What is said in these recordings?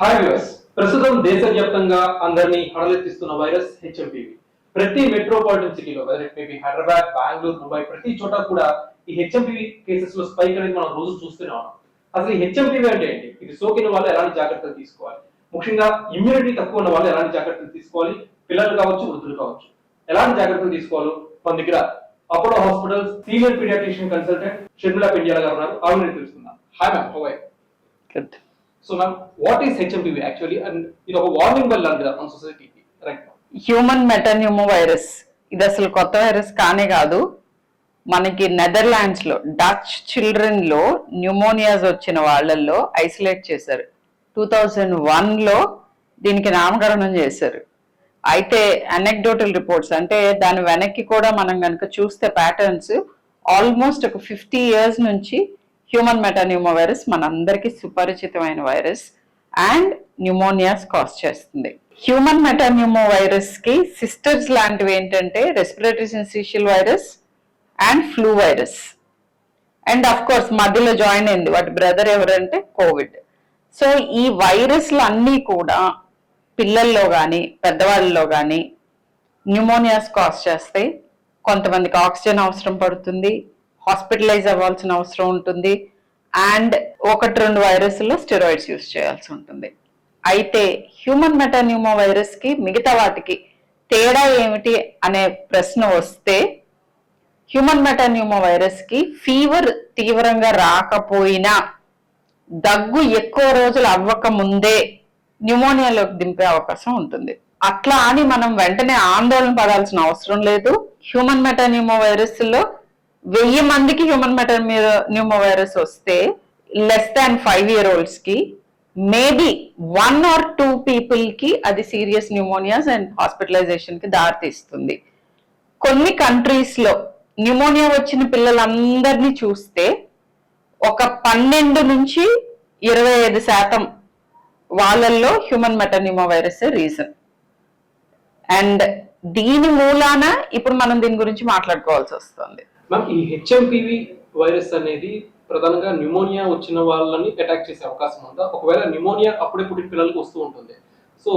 Hi views ప్రస్తుతం దేశవ్యాప్తంగా అందరినీ హడలెత్తిస్తున్న వైరస్ హెచ్ఎంపీవి. ప్రతి మెట్రోపాలిటన్ సిటీలో whether it maybe Hyderabad Bengaluru Mumbai ప్రతి చోట కూడా ఈ హెచ్ఎంపీవి కేసెస్లో స్పైక్ అనేది మనం రోజు చూస్తూనే ఉన్నాం. అసలు ఈ హెచ్ఎంపీవి అంటే ఏంటి? ఇది సోకిన వాళ్ళు ఎలాంటి జాగ్రత్తలు తీసుకోవాలి? ముఖ్యంగా ఇమ్యూనిటీ తక్కువ ఉన్న వాళ్ళు ఎలాంటి జాగ్రత్తలు తీసుకోవాలి? పిల్లలు కావచ్చు వృద్ధులు కావచ్చు. ఎలాంటి జాగ్రత్తలు తీసుకోవాలో? మన దగ్గర Apollo hospital senior paediatrician consultant Sharmila Pendiyala garu ఉన్నారు. ఆవిడ తెలుసుకుందాం. Hi ma'am how are you so ma'am what is HMPV actually and ఇది ఒక వార్నింగ్ బెల్ లాంటిదా మన సొసైటీకి రైట్ హ్యూమన్ మెటన్యూమో వైరస్ ఇది అసలు కొత్త వైరస్ కానే కాదు. మనకి నెదర్లాండ్స్లో డచ్ చిల్డ్రన్లో న్యూమోనియాస్ వచ్చిన వాళ్ళల్లో ఐసోలేట్ చేశారు. టూ థౌజండ్ వన్లో దీనికి నామకరణం చేశారు. అయితే అనెక్డోటల్ రిపోర్ట్స్ అంటే దాని వెనక్కి కూడా మనం కనుక చూస్తే ప్యాటర్న్స్ ఆల్మోస్ట్ ఒక ఫిఫ్టీ ఇయర్స్ నుంచి హ్యూమన్ మెటాన్యూమో వైరస్ మనందరికీ సుపరిచితమైన వైరస్ అండ్ న్యూమోనియాస్ కాజ్ చేస్తుంది. హ్యూమన్ మెటాన్యూమో వైరస్కి సిస్టర్స్ లాంటివి ఏంటంటే respiratory syncytial virus and flu virus and of course మధ్యలో జాయిన్ అయింది వాటి బ్రదర్ ఎవరంటే కోవిడ్ సో ఈ వైరస్లు అన్నీ కూడా పిల్లల్లో కానీ పెద్దవాళ్ళలో కానీ న్యూమోనియాస్ కాజ్ చేస్తాయి కొంతమందికి ఆక్సిజన్ అవసరం పడుతుంది. హాస్పిటలైజ్ అవ్వాల్సిన అవసరం ఉంటుంది. అండ్ ఒకటి రెండు వైరస్లో స్టెరాయిడ్స్ యూస్ చేయాల్సి ఉంటుంది. అయితే హ్యూమన్ మెటాన్యూమో వైరస్కి మిగతా వాటికి తేడా ఏమిటి అనే ప్రశ్న వస్తే హ్యూమన్ మెటాన్యూమో వైరస్కి ఫీవర్ తీవ్రంగా రాకపోయినా దగ్గు ఎక్కువ రోజులు అవ్వక ముందే న్యూమోనియాలోకి దింపే అవకాశం ఉంటుంది. అట్లా అని మనం వెంటనే ఆందోళన పడాల్సిన అవసరం లేదు. హ్యూమన్ మెటాన్యూమో వైరస్లో వెయ్యి మందికి హ్యూమన్ మెటాన్యూమో వైరస్ వస్తే లెస్ దాన్ ఫైవ్ ఇయర్ ఓల్డ్స్కి మేబీ వన్ ఆర్ టూ పీపుల్కి అది సీరియస్ న్యూమోనియాస్ అండ్ హాస్పిటలైజేషన్కి దారితీస్తుంది. కొన్ని కంట్రీస్లో న్యూమోనియా వచ్చిన పిల్లలందరినీ చూస్తే ఒక పన్నెండు నుంచి ఇరవై ఐదు శాతం వాళ్ళల్లో human metapneumo virus reason and దీని మూలాన ఇప్పుడు మనం దీని గురించి మాట్లాడుకోవాల్సి వస్తుంది. మ్యామ్ ఈ హెచ్ఎంపివి వైరస్ అనేది ప్రధానంగా న్యూమోనియా వచ్చిన వాళ్ళని అటాక్ చేసే అవకాశం ఉందా? ఒకవేళ న్యూమోనియా అప్పుడే పుట్టిన పిల్లలకు వస్తూ ఉంటుంది. సో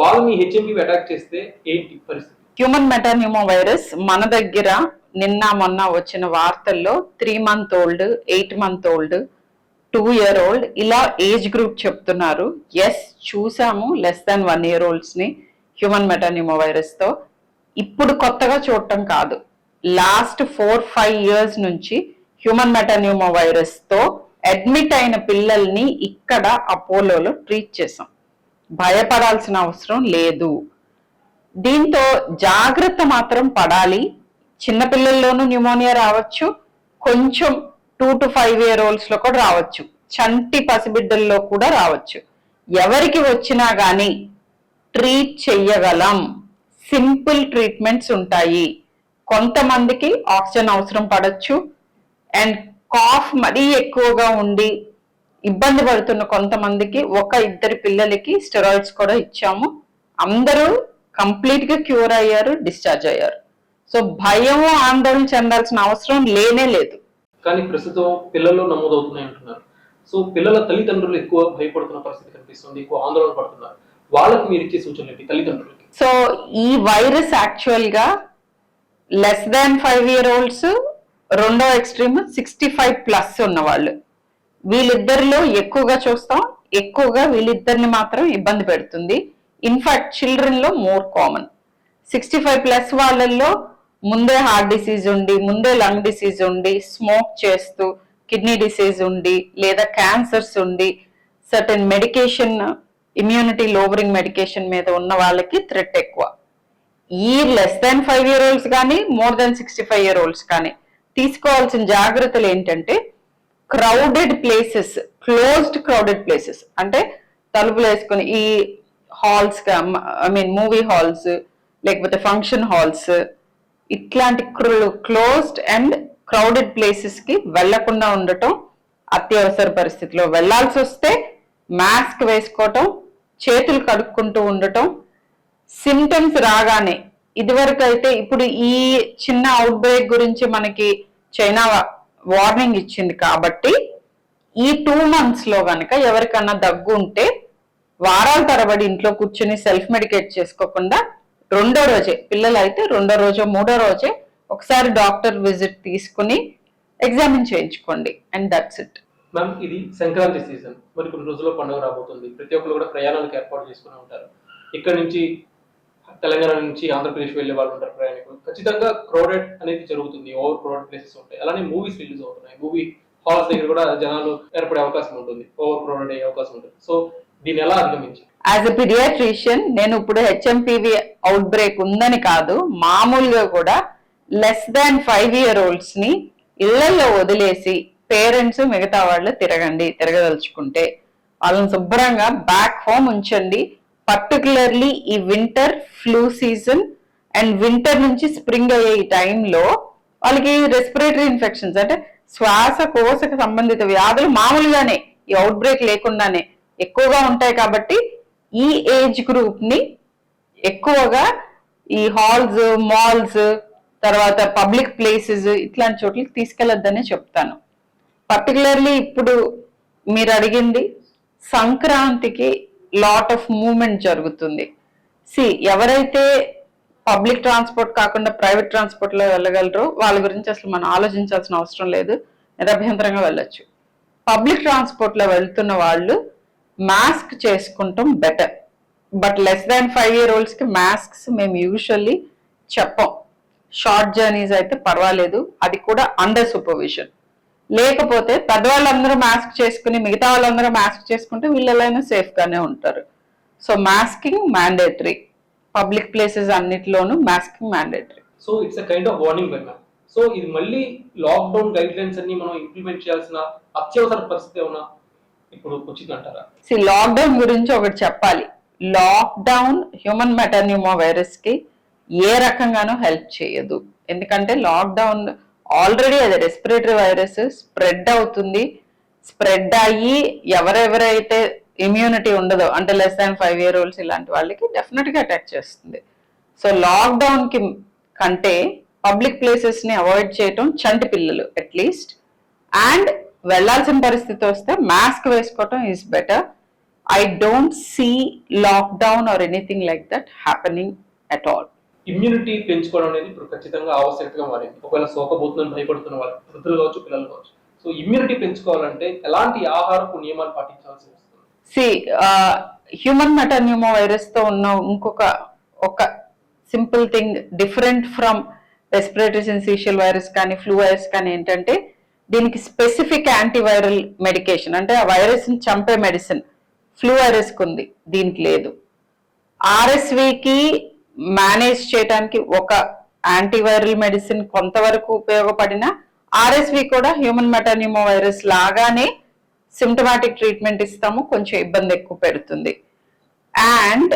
వాళ్ళని హెచ్ఎంపీవి అటాక్ చేస్తే ఏంటి పరిస్థితి? హ్యూమన్ మెటాన్యూమో వైరస్ మన దగ్గర నిన్న మొన్న వచ్చిన వార్తల్లో three month old eight month old two year old ఇలా ఏజ్ గ్రూప్ చెప్తున్నారు. ఎస్ చూసాము లెస్ దాన్ వన్ ఇయర్ ఓల్డ్స్ని హ్యూమన్ మెటాన్యూమో వైరస్తో. ఇప్పుడు కొత్తగా చూడటం కాదు. లాస్ట్ ఫోర్ ఫైవ్ ఇయర్స్ నుంచి హ్యూమన్ మెటాన్యూమో వైరస్తో అడ్మిట్ అయిన పిల్లల్ని ఇక్కడ అపోలోలో ట్రీట్ చేసాం భయపడాల్సిన అవసరం లేదు. దీంతో జాగ్రత్త మాత్రం పడాలి. చిన్నపిల్లల్లోనూ న్యూమోనియా రావచ్చు. కొంచెం టూ టు ఫైవ్ ఇయర్ ఓల్డ్స్లో కూడా రావచ్చు. చంటి పసిబిడ్డల్లో కూడా రావచ్చు. ఎవరికి వచ్చినా కానీ ట్రీట్ చెయ్యగలం. సింపుల్ ట్రీట్మెంట్స్ ఉంటాయి. కొంతమందికి ఆక్సిజన్ అవసరం పడచ్చు. అండ్ కాఫ్ మరీ ఎక్కువగా ఉండి ఇబ్బంది పడుతున్న కొంతమందికి ఒక ఇద్దరి పిల్లలకి స్టెరాయిడ్స్ కూడా ఇచ్చాము. అందరూ కంప్లీట్గా క్యూర్ అయ్యారు డిశ్చార్జ్ అయ్యారు. సో భయం ఆందోళన చెందాల్సిన అవసరం లేనే లేదు. కానీ ప్రస్తుతం పిల్లల్లో నమోదవుతున్నాయి అంటున్నారు. సో పిల్లల తల్లిదండ్రులు ఎక్కువ భయపడుతున్న పరిస్థితి కనిపిస్తుంది ఎక్కువ ఆందోళన పడుతున్నారు. వాళ్ళకి మీరు ఇచ్చే సూచనలు ఏంటి? తల్లిదండ్రులకి. సో ఈ వైరస్ యాక్చువల్గా less than five year olds రెండో ఎక్స్ట్రీమ్ సిక్స్టీ ఫైవ్ ప్లస్ ఉన్నవాళ్ళు. వీళ్ళిద్దరిలో ఎక్కువగా చూస్తాం ఎక్కువగా వీళ్ళిద్దరిని మాత్రం ఇబ్బంది పెడుతుంది. In fact చిల్డ్రన్లో more common sixty five plus వాళ్ళల్లో ముందే హార్ట్ డిసీజ్ ఉండి ముందే లంగ్ డిసీజ్ ఉండి స్మోక్ చేస్తూ కిడ్నీ డిసీజ్ ఉండి లేదా క్యాన్సర్స్ ఉండి certain medication immunity lowering medication మీద ఉన్న వాళ్ళకి థ్రెట్ ఎక్కువ. ఈ less than five year olds కానీ more than sixty five year olds కానీ తీసుకోవాల్సిన జాగ్రత్తలు ఏంటంటే crowded places closed crowded places అంటే తలుపులు వేసుకుని ఈ halls I mean movie halls లేకపోతే ఫంక్షన్ హాల్స్ ఇట్లాంటి క్లోజ్డ్ అండ్ క్రౌడెడ్ ప్లేసెస్కి వెళ్ళకుండా ఉండటం అత్యవసర పరిస్థితిలో. వెళ్ళాల్సి వస్తే మాస్క్ వేసుకోవటం చేతులు కడుక్కుంటూ ఉండటం సిమ్టమ్స్ రాగానే. ఇదివరకు అయితే ఇప్పుడు ఈ చిన్న అవుట్ బ్రేక్ గురించి మనకి చైనా వార్నింగ్ ఇచ్చింది కాబట్టి ఈ టూ మంత్స్లో గనక ఎవరికన్నా దగ్గు ఉంటే వారాల తరబడి ఇంట్లో కూర్చుని సెల్ఫ్ మెడికేట్ చేసుకోకుండా రెండో రోజే పిల్లలు అయితే రెండో రోజో మూడో రోజే ఒకసారి డాక్టర్ విజిట్ తీసుకుని ఎగ్జామిన్ చేయించుకోండి అండ్ దట్స్ ఇట్ మ్యామ్ ఇది సంక్రాంతి సీజన్ మరి కొన్ని రోజుల్లో పండుగ రాబోతుంది. ప్రతి ఒక్కరు కూడా ప్రయాణాలకు ఏర్పాటు చేసుకుని ఉంటారు. ఇక్కడ నుంచి తెలంగాణ నుంచి ఆంధ్రప్రదేశ్ వెళ్ళే వాళ్ళు ఉంటారు ప్రయాణికులు. ఖచ్చితంగా క్రౌడెడ్ అనేది జరుగుతుంది. ఓవర్ క్రౌడెడ్ ప్లేసెస్ ఉంటాయి. అలానే మూవీస్ రిలీజ్ అవుతున్నాయి. మూవీ హాల్స్ దగ్గర కూడా జనాలు ఏర్పడే అవకాశం ఉంటుంది. ఓవర్ క్రౌడెడ్ అయ్యే అవకాశం ఉంటుంది. సో దీన్ని ఎలా అధిగమించాలి? యాజ్ ఎ పిడియాట్రిషియన్ నేను ఇప్పుడు హెచ్ఎంపివి అవుట్ బ్రేక్ ఉందని కాదు మామూలుగా కూడా లెస్ దాన్ ఫైవ్ ఇయర్ ఓల్డ్స్ని ఇళ్ళలో వదిలేసి పేరెంట్స్ మిగతా వాళ్ళు తిరగండి తిరగదలుచుకుంటే. వాళ్ళని శుభ్రంగా బ్యాక్ హోమ్ ఉంచండి. పర్టికులర్లీ ఈ winter flu season and winter నుంచి స్ప్రింగ్ అయ్యే ఈ టైంలో వాళ్ళకి రెస్పిరేటరీ ఇన్ఫెక్షన్స్ అంటే శ్వాసకోశక సంబంధిత వ్యాధులు మామూలుగానే ఈ అవుట్ బ్రేక్ లేకుండానే ఎక్కువగా ఉంటాయి కాబట్టి ఈ ఏజ్ గ్రూప్ని ఎక్కువగా ఈ హాల్స్ మాల్స్ తర్వాత పబ్లిక్ ప్లేసెస్ ఇట్లాంటి చోట్లకి తీసుకెళ్ళొద్దనే చెప్తాను. పర్టికులర్లీ ఇప్పుడు మీరు అడిగింది సంక్రాంతికి లాట్ ఆఫ్ మూమెంట్ జరుగుతుంది. సి ఎవరైతే పబ్లిక్ ట్రాన్స్పోర్ట్ కాకుండా ప్రైవేట్ ట్రాన్స్పోర్ట్లో వెళ్ళగలరో వాళ్ళ గురించి అసలు మనం ఆలోచించాల్సిన అవసరం లేదు. నిరభ్యంతరంగా వెళ్ళొచ్చు. పబ్లిక్ ట్రాన్స్పోర్ట్లో వెళ్తున్న వాళ్ళు మాస్క్ చేసుకుంటాం better but less than five year ఓల్డ్స్కి masks మేము యూజువల్లీ చెప్పం. షార్ట్ జర్నీస్ అయితే పర్వాలేదు. అది కూడా అండర్ సూపర్విజన్ లేకపోతే పెద్దవాళ్ళందరూ మాస్క్ చేసుకుని మిగతా వాళ్ళందరూ మాస్క్ చేసుకుంటే వీళ్ళైనా సేఫ్ గానే ఉంటారు. So masking mandatory public places అన్నిటిలోనూ masking mandatory so it's kind of warning so ఇది మళ్ళీ లాక్డౌన్ గైడ్ లైన్స్ అన్ని మనం ఇంప్లిమెంట్ చేయాల్సిన అత్యవసర పరిస్థితి ఏమన్నా ఇప్పుడు వచ్చిందంటారా? సి లాక్డౌన్ గురించి ఒకటి చెప్పాలి. లాక్డౌన్ హ్యూమన్ మెటర్న్యూమా వైరస్కి ఏ రకంగానూ హెల్ప్ చేయదు. ఎందుకంటే లాక్డౌన్ ఆల్రెడీ అది రెస్పిరేటరీ వైరస్ స్ప్రెడ్ అవుతుంది. స్ప్రెడ్ అయ్యి ఎవరెవరైతే ఇమ్యూనిటీ ఉండదో అంటే less than five year olds ఇలాంటి వాళ్ళకి డెఫినెట్గా అటాక్ చేస్తుంది. సో లాక్డౌన్కి కంటే పబ్లిక్ ప్లేసెస్ని అవాయిడ్ చేయటం చంటి పిల్లలు అట్లీస్ట్ అండ్ వెళ్ళాల్సిన పరిస్థితి వస్తే మాస్క్ వేసుకోవటం is better I don't see lockdown or anything like that happening at all immunity పెంచుకోవడం అనేది ఇప్పుడు ఖచ్చితంగా ఆవశ్యకతగా మారింది. ఒకవేళ సోకబోతుందని భయపడుతున్న వాళ్ళు వృద్ధులు కావచ్చు పిల్లలు కావచ్చు. సో ఇమ్యూనిటీ పెంచుకోవాలంటే ఎలాంటి ఆహారపు నియమాలు పాటించాల్సి వస్తుంది? సి హ్యూమన్ మెటర్న్యూమో వైరస్తో ఉన్న ఇంకొక ఒక simple thing different from respiratory syncytial virus కానీ ఫ్లూ వైరస్ కానీ ఏంటంటే దీనికి స్పెసిఫిక్ యాంటీవైరల్ మెడికేషన్ అంటే ఆ వైరస్ని చంపే మెడిసిన్. ఫ్లూ వైరస్కు ఉంది దీనికి లేదు. ఆర్ఎస్వికి మేనేజ్ చేయడానికి ఒక యాంటీవైరల్ మెడిసిన్ కొంతవరకు ఉపయోగపడిన ఆర్ఎస్వి కూడా హ్యూమన్ మెటానిమో వైరస్ లాగానే సిమ్టమాటిక్ ట్రీట్మెంట్ ఇస్తాము కొంచెం ఇబ్బంది ఎక్కువ పెడుతుంది. అండ్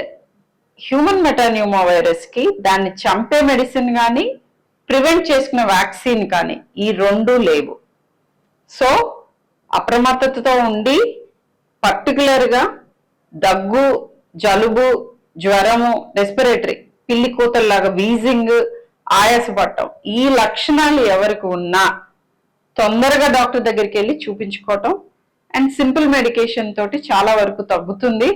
హ్యూమన్ మెటానిమో వైరస్కి దాన్ని చంపే మెడిసిన్ కానీ ప్రివెంట్ చేసుకునే వ్యాక్సిన్ కానీ ఈ రెండు లేవు. సో అప్రమత్తతతో ఉండి పర్టికులర్గా దగ్గు జలుబు జ్వరము రెస్పిరేటరీ పిల్లి కూతల్లాగా వీజింగ్ ఆయాసపడటం. ఈ లక్షణాలు ఎవరికి ఉన్నా తొందరగా డాక్టర్ దగ్గరికి వెళ్ళి చూపించుకోవటం. అండ్ సింపుల్ మెడికేషన్ తోటి చాలా వరకు తగ్గుతుంది.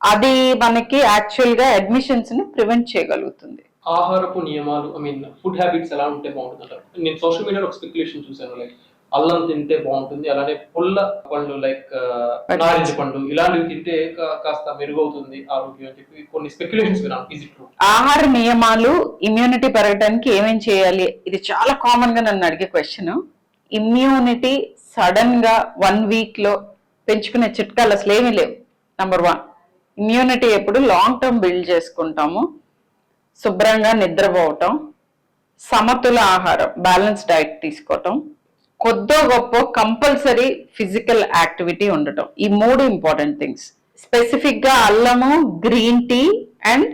అది మనకి యాక్చువల్గా అడ్మిషన్స్ని ప్రివెంట్ చేయగలుగుతుంది. ఆహారపు నియమాలు ఐ మీన్ ఫుడ్ హ్యాబిట్స్ ఎలా ఉంటే బాగుంటుంది నేను సోషల్ మీడియాలో ఒక స్పెక్యులేషన్ చూసాను లైక్ అల్లం తింటే బాగుంటుంది. అలానే పుల్ల పండ్లు లైక్ నారింజ పండు ఇలాంటివి తింటే కాస్త మెరుగవుతుంది ఆరోగ్యం అని చెప్పి కొన్ని స్పెక్యులేషన్స్ విన్నాను. ఈజ్ ఇట్ ట్రూ ఆహార నియమాలు ఇమ్యూనిటీ పెరగడానికి ఏమేం చేయాలి? ఇది చాలా కామన్గా నన్ను అడిగే క్వశ్చన్ ఇమ్యూనిటీ సడన్గా వన్ వీక్లో పెంచుకునే చిట్కాలు అసలు ఏమీ లేవు. నంబర్ వన్ ఇమ్యూనిటీ ఎప్పుడు లాంగ్ టర్మ్ బిల్డ్ చేసుకుంటాము. శుభ్రంగా నిద్రపోవటం. సమతుల ఆహారం బ్యాలెన్స్ డైట్ తీసుకోవటం. కొద్దో గొప్ప కంపల్సరీ ఫిజికల్ యాక్టివిటీ ఉండటం. ఈ మూడు ఇంపార్టెంట్ థింగ్స్. స్పెసిఫిక్గా అల్లము గ్రీన్ టీ అండ్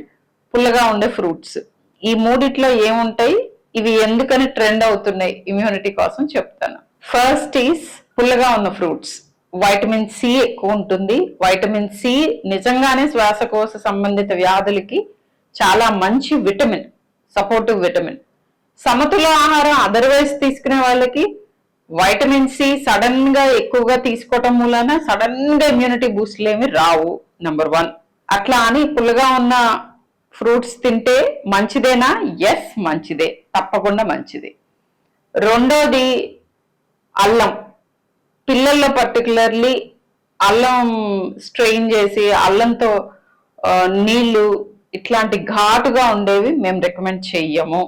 పుల్లగా ఉండే ఫ్రూట్స్. ఈ మూడిట్లో ఏముంటాయి? ఇవి ఎందుకని ట్రెండ్ అవుతున్నాయి? ఇమ్యూనిటీ కోసం చెప్తాను. ఫస్ట్ ఈస్ పుల్లగా ఉన్న ఫ్రూట్స్. వైటమిన్ సి ఎక్కువ ఉంటుంది. వైటమిన్ సి నిజంగానే శ్వాసకోశ సంబంధిత వ్యాధులకి చాలా మంచి విటమిన్ సపోర్టివ్ విటమిన్. సమతుల ఆహారం అదర్వైజ్ తీసుకునే వాళ్ళకి వైటమిన్ సి సడన్గా ఎక్కువగా తీసుకోవటం మూలన సడన్గా ఇమ్యూనిటీ బూస్ట్లు ఏమి రావు నంబర్ వన్ అట్లా అని పుల్లగా ఉన్న ఫ్రూట్స్ తింటే మంచిదేనా? ఎస్ మంచిదే. తప్పకుండా మంచిది. రెండోది అల్లం. పిల్లల్లో పర్టికులర్లీ అల్లం స్ట్రెయిన్ చేసి అల్లంతో నీళ్ళు ఇట్లాంటి ఘాటుగా ఉండేవి మేము రికమెండ్ చెయ్యము.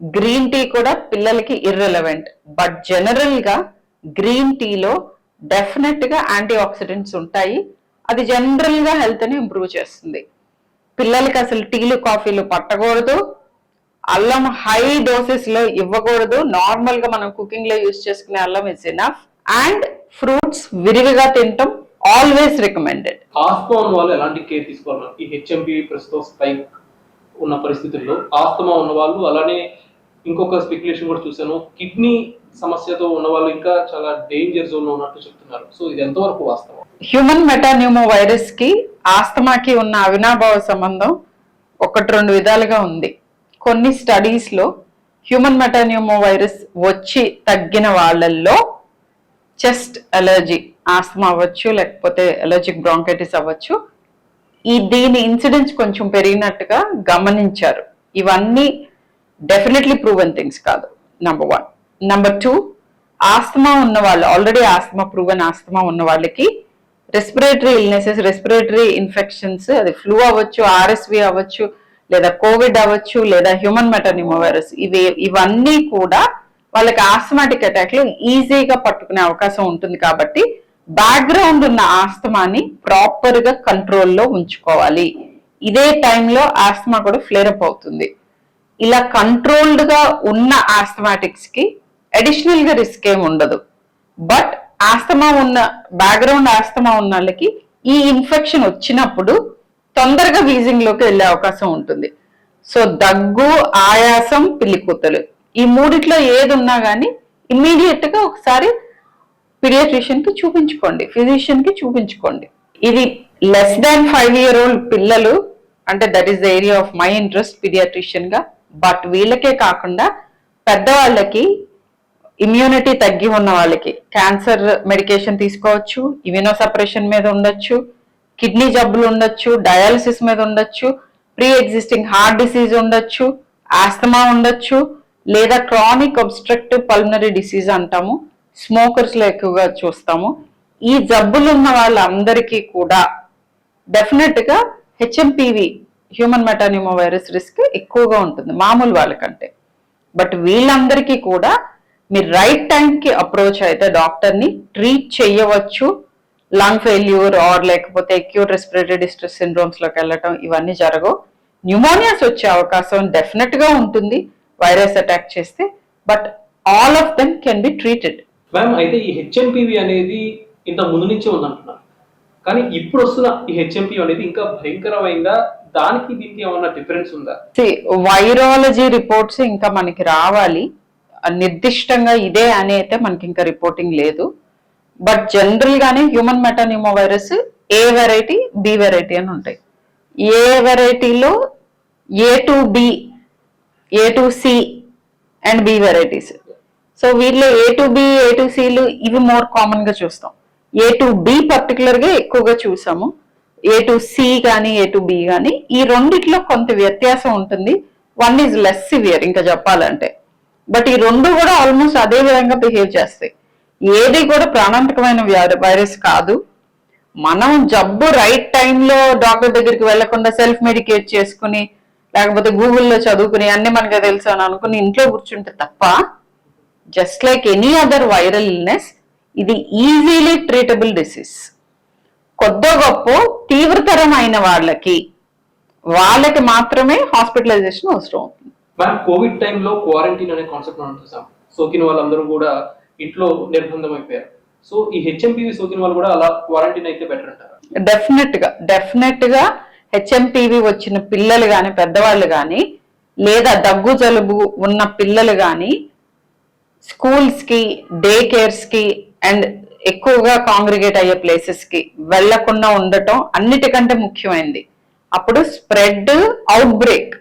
గ్రీన్ టీ కూడా పిల్లలకి ఇర్రెలవెంట్ బట్ జనరల్గా గ్రీన్ టీలో డెఫినెట్గా యాంటీ ఆక్సిడెంట్స్ ఉంటాయి. అది జనరల్గా హెల్త్ని ఇంప్రూవ్ చేస్తుంది. పిల్లలకి అసలు టీలు కాఫీలు పట్టకూడదు. అల్లం హై డోసెస్లో ఇవ్వకూడదు. నార్మల్గా మనం కుకింగ్లో యూజ్ చేసుకునే అల్లం ఇస్ ఇనఫ్ అండ్ ఫ్రూట్స్ విరివిగా తినటం ఆల్వేస్ రికమెండెడ్ ఆస్తమా వాళ్ళు ఎలాంటి కేర్ తీసుకోవాలి? ఈ హెచ్ఎంపీ ప్రస్తుతం స్పైక్ ఉన్న పరిస్థితుల్లో ఆస్తమా ఉన్న వాళ్ళు అలానే ఇంకొక స్పెక్యులేషన్ కూడా చూశాను. కిడ్నీ సమస్యతో ఉన్న వాళ్ళు ఇంకా చాలా డేంజర్ జోన్లో ఉన్నట్టు చెప్తున్నారు. సో ఇది ఎంతవరకు వాస్తవం? హ్యూమన్ మెటాన్యూమో వైరస్కి ఆస్తమాకి ఉన్న అవినాభావ సంబంధం ఒకటి రెండు విధాలుగా ఉంది. కొన్ని స్టడీస్లో హ్యూమన్ మెటాన్యూమో వైరస్ వచ్చి తగ్గిన వాళ్ళల్లో చెస్ట్ అలర్జీ ఆస్తమా అవ్వచ్చు లేకపోతే అలర్జిక్ బ్రాంకైటిస్ అవ్వచ్చు ఈ దీని ఇన్సిడెన్స్ కొంచెం పెరిగినట్టుగా గమనించారు. ఇవన్నీ డెఫినెట్లీ ప్రూవెన్ థింగ్స్ కాదు. Number one number two asthma ఉన్న వాళ్ళు ఆల్రెడీ ఆస్తమా ప్రూవెన్ ఆస్తమా ఉన్న వాళ్ళకి రెస్పిరేటరీ ఇల్నెసెస్ రెస్పిరేటరీ ఇన్ఫెక్షన్స్ అది ఫ్లూ అవ్వచ్చు ఆర్ఎస్వి అవ్వచ్చు లేదా కోవిడ్ అవ్వచ్చు లేదా హ్యూమన్ మెటర్నిమోవైరస్ ఇవి ఇవన్నీ కూడా వాళ్ళకి ఆస్తమాటిక్ అటాక్లు ఈజీగా పట్టుకునే అవకాశం ఉంటుంది కాబట్టి బ్యాక్గ్రౌండ్ ఉన్న ఆస్తమాని ప్రాపర్గా కంట్రోల్లో ఉంచుకోవాలి. ఇదే టైంలో ఆస్తమా కూడా ఫ్లేరప్ అప్ అవుతుంది. ఇలా కంట్రోల్డ్గా ఉన్న ఆస్థమాటిక్స్కి అడిషనల్గా రిస్క్ ఏమి ఉండదు. బట్ ఆస్తమా ఉన్న బ్యాక్గ్రౌండ్ ఆస్తమా ఉన్న వాళ్ళకి ఈ ఇన్ఫెక్షన్ వచ్చినప్పుడు తొందరగా వీజింగ్లోకి వెళ్ళే అవకాశం ఉంటుంది. సో దగ్గు ఆయాసం పిల్లికూతలు ఈ మూడిట్లో ఏది ఉన్నా గానీ ఇమ్మీడియట్గా ఒకసారి పీడియాట్రిషియన్కి చూపించుకోండి. ఫిజిషియన్కి చూపించుకోండి. ఇది less than five year old పిల్లలు అంటే that is the area of my interest పీడియాట్రిషియన్గా but వీళ్ళకే కాకుండా పెద్దవాళ్ళకి ఇమ్యూనిటీ తగ్గి ఉన్న వాళ్ళకి క్యాన్సర్ మెడికేషన్ తీసుకోవచ్చు ఇమ్యూనో సపరేషన్ మీద ఉండొచ్చు కిడ్నీ జబ్బులు ఉండొచ్చు డయాలసిస్ మీద ఉండొచ్చు ప్రీ ఎగ్జిస్టింగ్ హార్ట్ డిసీజ్ ఉండొచ్చు ఆస్తమా ఉండొచ్చు లేదా క్రానిక్ అబ్స్ట్రక్టివ్ పల్మనరీ డిసీజ్ అంటాము స్మోకర్స్లో ఎక్కువగా చూస్తాము. ఈ జబ్బులు ఉన్న వాళ్ళందరికీ కూడా డెఫినెట్గా హ్యూమన్ మెటానిమో వైరస్ రిస్క్ ఎక్కువగా ఉంటుంది మామూలు వాళ్ళకంటే. బట్ వీళ్ళందరికీ కూడా మీరు రైట్ టైంకి అప్రోచ్ అయితే డాక్టర్ని ట్రీట్ చేయవచ్చు. లంగ్ ఫెయిల్యూర్ ఆర్ లేకపోతే అక్యూట్ రెస్పిరేటరీ డిస్ట్రెస్ సిండ్రోమ్స్లోకి వెళ్ళటం ఇవన్నీ జరగవు. న్యూమోనియాస్ వచ్చే అవకాశం డెఫినెట్గా ఉంటుంది వైరస్ అటాక్ చేస్తే. But all of them can be treated ma'am అయితే ఈ హెచ్ఎంపివి అనేది ఇంత ముందు నుంచే ఉందంటున్నారు. కానీ ఇప్పుడు వస్తున్న ఈ హెచ్ఎంపి అనేది ఇంకా భయంకరమైన దానికి దీనికి ఏమన్నా డిఫరెన్స్ ఉందా? వైరాలజీ రిపోర్ట్స్ ఇంకా మనకి రావాలి. నిర్దిష్టంగా ఇదే అని అయితే మనకి ఇంకా రిపోర్టింగ్ లేదు. బట్ జనరల్ గానే human metapneumo virus A variety B variety అని ఉంటాయి. ఏ వెరైటీలో A to B A to C and B varieties so వీటిలో A to B A to సిలు ఇవి మోర్ కామన్గా చూస్తాం. ఏ టు బి పర్టికులర్గా ఎక్కువగా చూసాము. ఏ టు సి కానీ ఏ టు బి కానీ ఈ రెండిట్లో కొంత వ్యత్యాసం ఉంటుంది. వన్ ఈజ్ లెస్ సివియర్ ఇంకా చెప్పాలంటే. బట్ ఈ రెండు కూడా ఆల్మోస్ట్ అదే విధంగా బిహేవ్ చేస్తాయి. ఏది కూడా ప్రాణాంతకమైన వైరస్ కాదు. మనం జబ్బు రైట్ టైంలో డాక్టర్ దగ్గరికి వెళ్ళకుండా సెల్ఫ్ మెడికేట్ చేసుకుని లేకపోతే గూగుల్లో చదువుకుని అన్ని మనకు తెలుసు అని అనుకుని ఇంట్లో కూర్చుంటే తప్ప just like any other viral illness ఇది ఈజీలీ ట్రీటబుల్ డిసీజ్ కొద్ది గొప్ప తీవ్రతరమైన వాళ్ళకి వాళ్ళకి మాత్రమే హాస్పిటలైజేషన్ అవసరం అవుతుంది. మ్యామ్ కోవిడ్ టైంలో క్వారంటైన్ అనే కాన్సెప్ట్ మనం చూసాం. సోకిన వాళ్ళందరూ కూడా ఇంట్లో నిర్బంధం అయిపోయారు సో ఈ హెచ్ఎంపీవి సోకిన వాళ్ళు కూడా అలా క్వారంటైన్ అయితే బెటర్ అంటారా? డెఫినెట్గా డెఫినెట్గా హెచ్ఎంపీవి వచ్చిన పిల్లలు గాని పెద్దవాళ్ళు గాని లేదా దగ్గు జలుబు ఉన్న పిల్లలు గాని స్కూల్స్కి డే కేర్స్కి అండ్ ఎక్కువగా కాంగ్రిగేట్ అయ్యే ప్లేసెస్కి వెళ్ళకుండా ఉండటం అన్నిటికంటే ముఖ్యమైనది అప్పుడు స్ప్రెడ్ అవుట్ బ్రేక్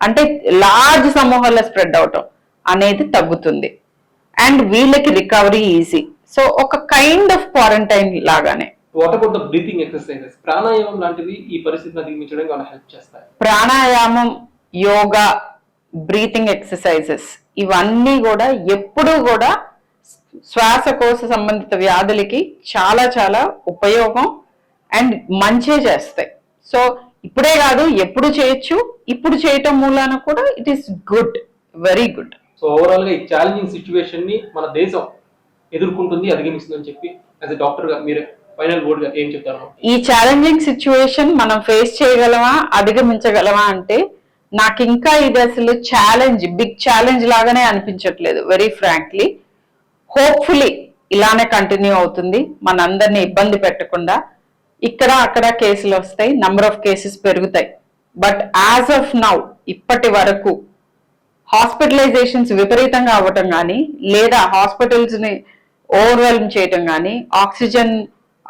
అంటే లార్జ్ సమూహాల్లో స్ప్రెడ్ అవటం అనేది తగ్గుతుంది. అండ్ వీళ్ళకి రికవరీ ఈజీ. సో ఒక కైండ్ ఆఫ్ క్వారంటైన్ లాగానే. What about the breathing exercises pranayama లాంటివి ఈ పరిస్థితిని అధిగమించడానికి ఏమైనా హెల్ప్ చేస్తాయి. ప్రాణాయామం యోగా బ్రీతింగ్ ఎక్సర్సైజెస్ ఇవన్నీ కూడా ఎప్పుడూ కూడా శ్వాసకోశ సంబంధిత వ్యాధులకి చాలా చాలా ఉపయోగం అండ్ మంచే చేస్తాయి. సో ఇప్పుడే కాదు ఎప్పుడు చేయొచ్చు ఇప్పుడు చేయటం మూలాన కూడా it is good very good so ఓవరాల్గా ఈ ఛాలెంజింగ్ సిచ్యువేషన్ని మన దేశం ఎదుర్కొంటుంది అధిగమిస్తుందని చెప్పి యాజ్ ఎ డాక్టర్గా మీరు ఫైనల్ వర్డ్గా ఏం చెప్తారు? ఈ ఛాలెంజింగ్ సిచ్యువేషన్ మనం ఫేస్ చేయగలమా అధిగమించగలమా అంటే నాకు ఇంకా ఇది అసలు ఛాలెంజ్ బిగ్ ఛాలెంజ్ లాగానే అనిపించట్లేదు వెరీ ఫ్రాంక్లీ హోప్ఫుల్లీ ఇలానే కంటిన్యూ అవుతుంది. మనందరినీ ఇబ్బంది పెట్టకుండా ఇక్కడ అక్కడ కేసులు వస్తాయి నంబర్ ఆఫ్ కేసెస్ పెరుగుతాయి. బట్ యాజ్ ఆఫ్ నౌ ఇప్పటి వరకు హాస్పిటలైజేషన్స్ విపరీతంగా అవ్వటం కానీ లేదా హాస్పిటల్స్ని ఓవర్వెల్మ్ చేయటం కానీ ఆక్సిజన్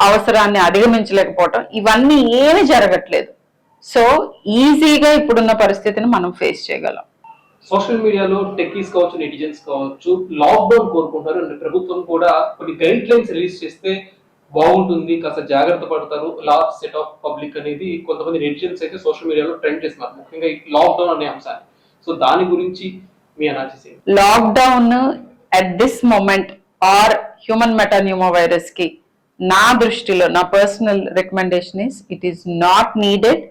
అవసరాన్ని అధిగమించలేకపోవటం ఇవన్నీ ఏమీ జరగట్లేదు. సో ఈజీగా ఇప్పుడున్న పరిస్థితిని మనం ఫేస్ చేయగలం. సోషల్ మీడియాలో టెక్కీస్ కావచ్చు నెటిజన్స్ కావచ్చు లాక్డౌన్ కోరుకుంటారు. అండ్ ప్రభుత్వం కూడా కొన్ని గైడ్ లైన్స్ రిలీజ్ చేస్తే బాగుంటుంది కాస్త జాగ్రత్త పడతారు. లార్జ్ సెట్ ఆఫ్ పబ్లిక్ అనేది కొంతమంది నెటిజన్స్ అయితే సోషల్ మీడియాలో ట్రెండ్ చేస్తున్నారు. ముఖ్యంగా ఈ లాక్డౌన్ అనే అంశాన్ని. సో దాని గురించి మీ analysis lockdown at this moment or human metapneumo వైరస్కి నా దృష్టిలో నా personal recommendation is it is not needed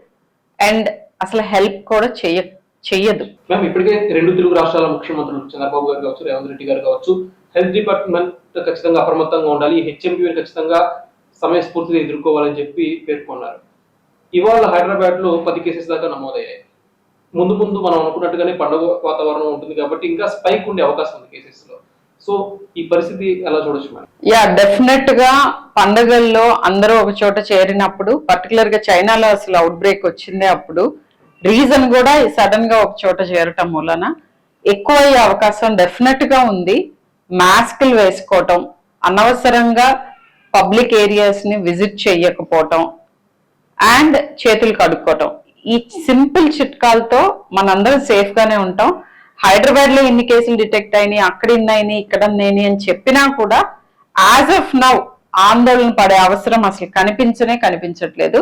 and అసలు హెల్ప్ కూడా చేయకు. చెయ్యదు. మ్యామ్ ఇప్పటికే రెండు తెలుగు రాష్ట్రాల ముఖ్యమంత్రులు చంద్రబాబు గారు కావచ్చు రేవంత్ రెడ్డి గారు కావచ్చు హెల్త్ డిపార్ట్మెంట్ ఖచ్చితంగా అప్రమత్తంగా ఉండాలి హెచ్ఎంపీ ఖచ్చితంగా సమయస్ఫూర్తిగా ఎదుర్కోవాలని చెప్పి పేర్కొన్నారు. ఇవాళ హైదరాబాద్లో పది కేసెస్ దాకా నమోదయ్యాయి. ముందు ముందు మనం అనుకున్నట్టుగానే పండుగ వాతావరణం ఉంటుంది కాబట్టి ఇంకా స్పైక్ ఉండే అవకాశం ఉంది కేసెస్లో సో ఈ పరిస్థితి ఎలా చూడొచ్చు మేడం? యా డెఫినెట్గా పండగల్లో అందరూ ఒక చోట చేరినప్పుడు పర్టికులర్గా చైనాలో అసలు అవుట్ బ్రేక్ వచ్చిందే అప్పుడు రీజన్ కూడా సడన్గా ఒక చోట చేరటం మూలన ఎక్కువ అయ్యే అవకాశం డెఫినెట్గా ఉంది. మాస్కులు వేసుకోవటం అనవసరంగా పబ్లిక్ ఏరియాస్ని విజిట్ చేయకపోవటం అండ్ చేతులు కడుక్కోవటం. ఈ సింపుల్ చిట్కాలతో మనందరం సేఫ్ గానే ఉంటాం. హైదరాబాద్లో ఎన్ని కేసులు డిటెక్ట్ అయినాయి అక్కడ ఇన్ని ఇక్కడ అని చెప్పినా కూడా యాజ్ ఆఫ్ నౌ ఆందోళన పడే అవసరం అసలు కనిపించనే కనిపించట్లేదు.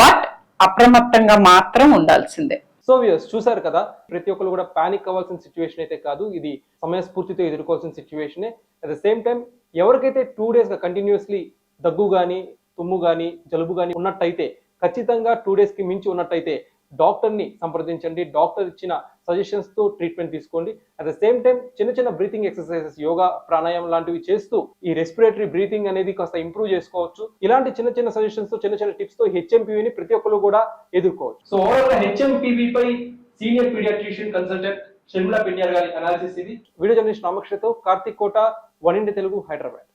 బట్ అప్రమత్తంగా మాత్రం ఉండాల్సిందే. సో వ్యూస్ చూసారు కదా ప్రతి ఒక్కరు కూడా పానిక్ అవ్వాల్సిన సిచ్యువేషన్ అయితే కాదు ఇది సమయస్ఫూర్తితో ఎదుర్కోవాల్సిన సిచ్యువేషనే అట్ ద సేమ్ టైం ఎవరికైతే టూ డేస్గా కంటిన్యూస్లీ దగ్గు కానీ తుమ్ము కానీ జలుబు కానీ ఉన్నట్టయితే ఖచ్చితంగా టూ డేస్కి మించి ఉన్నట్టయితే డాక్టర్ని సంప్రదించండి డాక్టర్ ఇచ్చిన సజెషన్స్తో ట్రీట్మెంట్ తీసుకోండి. అట్ ద సేమ్ టైం చిన్న చిన్న బ్రీతింగ్ ఎక్సర్సైజెస్ యోగా ప్రాణాయామం లాంటివి చేస్తూ ఈ రెస్పిరేటరీ బ్రీతింగ్ అనేది కాస్త ఇంప్రూవ్ చేసుకోవచ్చు. ఇలాంటి చిన్న చిన్న సజెషన్స్తో చిన్న చిన్న టిప్స్తో హెచ్ఎంపీని ప్రతి ఒక్కరు కూడా ఎదుర్కోవచ్చు. సో ఓవరాల్ హెచ్ఎంపీవీ పై senior paediatrician consultant Sharmila Pendiyar గారి అనాలిసిస్ ఇది. వీడియో జర్నలిస్ట్ రామకృష్ణతో కార్తిక్ కోట వన్ ఇండి తెలుగు హైదరాబాద్